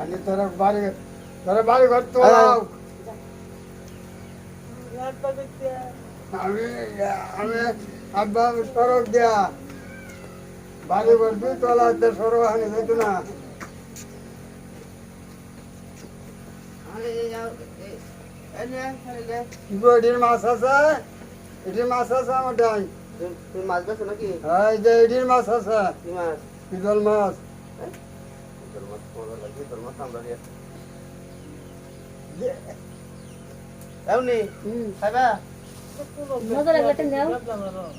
आणि তোরা বাড়ি তোরা বাড়ি ঘর তো আমি আমি আব্বা সড়ক দেয়া। বাড়ি ঘর দুই তলা আছে সড়ক হানি যেত না। এটির মাছ আছে? এটির মাছ আছে আমার ডাই? মাছ বেছো নাকি? এই যে এটির মাছ আছে। মাছ? পিদল মাছ। তোর মাছ মজা লাগে তোর মাছ আমরা এমনি খাইবা মজা নাও।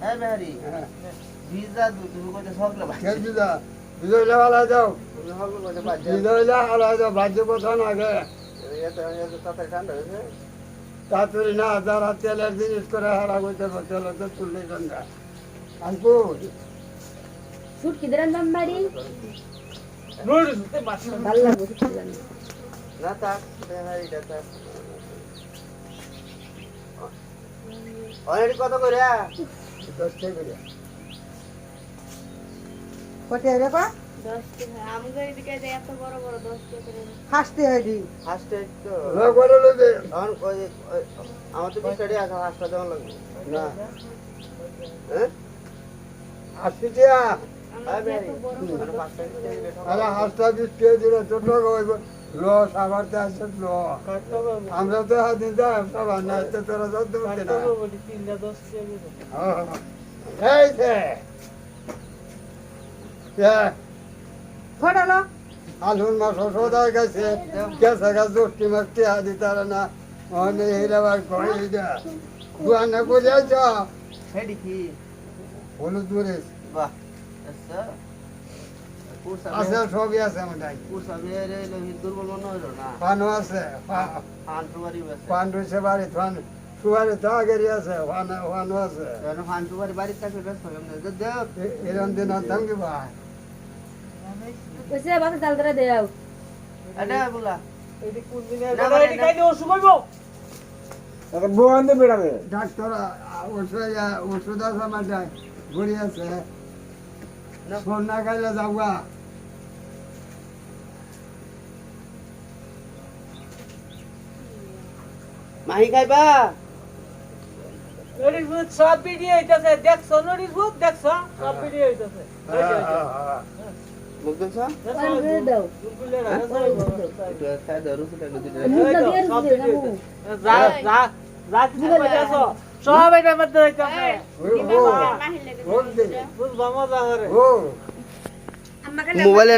হ্যাঁ বেহারি হ্যাঁ। ভিজা দুধ তুমি কইতে সকলে ভাই যাও। যাও ভাজ্য কথা না গে। তাড়াতাড়ি না যারা তেলের জিনিস করে হারা করতে তেল তো তুললে ঠান্ডা আনকু অলরেডি কত টাকা হবে পা আমাদের এদিকে যে এত বড় বড় টাকা হাসতে হয়নি। ফার্স্টে তো। লোক করে লইবে তখন ওই ওই- আমার তো বিশ টাকা আছে হাঁসটা দেওয়া লাগবে। না। হ্যাঁ? দিয়ে। সব- আরে হাঁসটা টাকা দিলে ছোট হইব। লস তো আছে ল আমরা তো হাত দিতে সবার না তো তোরা পারছি হ্যাঁ। এই যে। কে? আলুন মাছ সদায় গেছে। গেছে গেছে দোষটি মাছটি হাতি তারা না। অনেক হিরাবার কই যা। দুয়ানে করে আছ হলুদ মরিচ। বাহ। আছে সবই আছে দুর্বল মনে হইল না? আছে ফান্টু বাড়ি বেছে পান বাড়ি ফান সুবারে তো আগেরই আছে ফান ফানও আছে। কেন বাড়ি বাড়িতে ব্যস্ত কেমন দেব এ- এরম দিন থাকি ভাই? কইছে বাসা চাল করে দেও এটা বলা। ডাক্তার ওষুধ ওষুধ আছে আমার ঘুরি আছে। সন্ধ্যা খাইলে যাওয়া মাহি খাইবা সব ভিডিও হইতাছে দেখছ নরিস দেখছ সব ভিডিও না হইতাছো সব এটার মধ্যে হইতাছে বুঝবা মজা করে ও মোবাইলে